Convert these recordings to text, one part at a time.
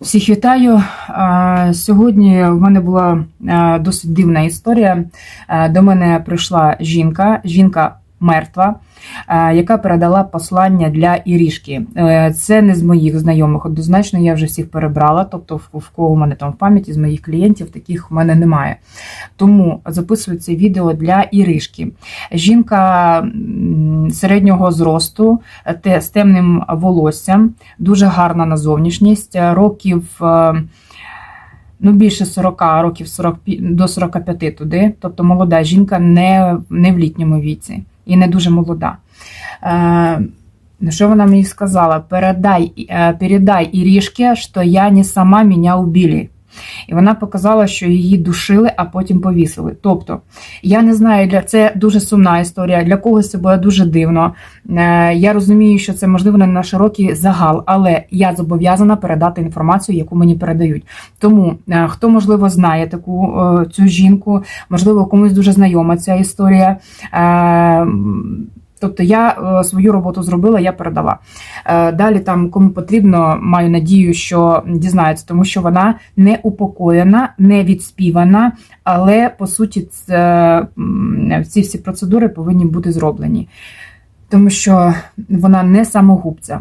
Всіх вітаю. Сьогодні в мене була досить дивна історія. До мене прийшла жінка, жінка мертва, яка передала послання для Ірішки. Е, Це не з моїх знайомих. Однозначно, я вже всіх перебрала. Тобто, в кого в мене там в пам'яті з моїх клієнтів, таких в мене немає. Тому записую це відео для Іришки. Жінка середнього зросту, те- з темним волоссям, дуже гарна на зовнішність, е, років. е, Ну, більше 40, років 40, до 45 туди. Тобто молода жінка не, не в літньому віці і не дуже молода. Е, ну, що вона мені сказала? Передай, е, передай Ірішке, що я не сама мене убили. І вона показала, що її душили, а потім повісили. Тобто, я не знаю, для це дуже сумна історія. Для когось це буде дуже дивно. Е, Я розумію, що це можливо не на широкий загал, але я зобов'язана передати інформацію, яку мені передають. Тому е, хто можливо знає таку е, цю жінку, можливо, комусь дуже знайома ця історія. Е, Тобто я е, свою роботу зробила, я передала. Е, Далі там кому потрібно, маю надію, що дізнаються, тому що вона не упокоєна, не відспівана, але по суті це, ці всі процедури повинні бути зроблені, тому що вона не самогубця.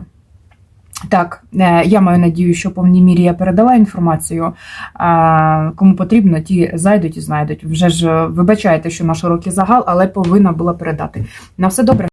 Так, е, я маю надію, що в повній мірі я передала інформацію. Кому потрібно, ті зайдуть і знайдуть. Вже ж е, вибачайте, що на широкий загал, але повинна була передати. На все добре.